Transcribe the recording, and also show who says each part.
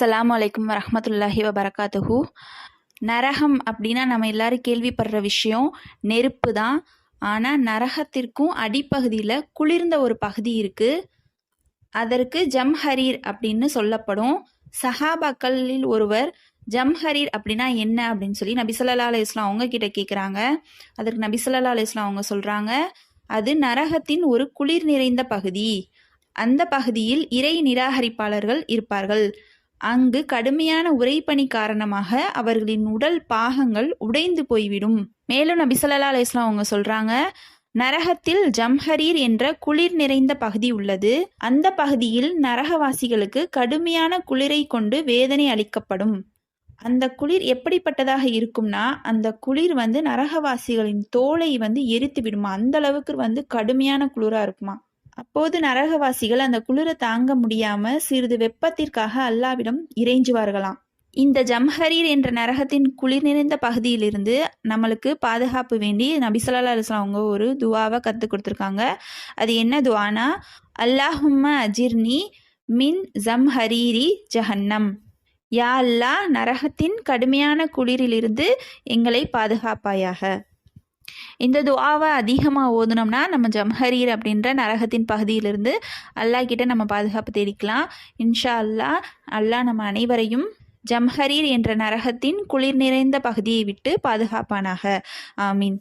Speaker 1: அஸ்லாம் அலைக்கும் வரமத்துல்லாஹி வபரகாத்துஹு. நரகம் அப்படின்னா நம்ம எல்லாரும் கேள்விப்படுற விஷயம் நெருப்பு தான். ஆனால் நரகத்திற்கும் அடிப்பகுதியில் குளிர்ந்த ஒரு பகுதி இருக்குது அதற்கு ஜம்ஹரீர் அப்படின்னு சொல்லப்படும். சஹாபாக்களில் ஒருவர் ஜம்ஹரீர் அப்படின்னா என்ன? அப்படின்னு சொல்லி நபிசல்லா அலி இஸ்லாம் அவங்க கிட்ட கேட்குறாங்க அதற்கு நபிசல்லா அலி இஸ்லாம் அவங்க சொல்கிறாங்க அது நரகத்தின் ஒரு குளிர் நிறைந்த பகுதி. அந்த பகுதியில் இறை நிராகரிப்பாளர்கள் இருப்பார்கள். அங்கு கடுமையான உறைபனி காரணமாக அவர்களின் உடல் பாகங்கள் உடைந்து போய்விடும். மேலும் நபி ஸல்லல்லாஹு அவங்க சொல்றாங்க நரகத்தில் ஜம்ஹரீர் என்ற குளிர் நிறைந்த பகுதி உள்ளது. அந்த பகுதியில் நரகவாசிகளுக்கு கடுமையான குளிரை கொண்டு வேதனை அளிக்கப்படும். அந்த குளிர் எப்படிப்பட்டதாக இருக்கும்னா அந்த குளிர் வந்து நரகவாசிகளின் தோலை வந்து எரித்து விடுமா அந்த அளவுக்கு வந்து கடுமையான குளிரா இருக்குமா? அப்போது நரகவாசிகள் அந்த குளிரை தாங்க முடியாம சிறிது வெப்பத்திற்காக அல்லாவிடம் இறைஞ்சுவார்களாம் இந்த ஜம்ஹரீர் என்ற நரகத்தின் குளிர் நிறைந்த பகுதியிலிருந்து நம்மளுக்கு பாதுகாப்பு வேண்டி நபிசல்லா அலுவலாம் அவங்க ஒரு துவாவை கற்றுக் கொடுத்துருக்காங்க. அது என்ன துவானா? அல்லாஹும்ம அஜிர்னி மின் ஜம்ஹரீரி ஜஹன்னம். யா அல்லா நரகத்தின் கடுமையான குளிரிலிருந்து எங்களை பாதுகாப்பாயாக. இந்த துவாவை அதிகமாக ஓதுனோம்னா நம்ம ஜம்ஹரீர் அப்படின்ற நரகத்தின் பகுதியிலிருந்து அல்லாஹ் கிட்ட நம்ம பாதுகாப்பு தேடிக்கலாம். இன்ஷா அல்லாஹ் அல்லாஹ் நம்ம அனைவரையும் ஜம்ஹரீர் என்ற நரகத்தின் குளிர் நிறைந்த பகுதியை விட்டு பாதுகாப்பானாக. ஆமீன்.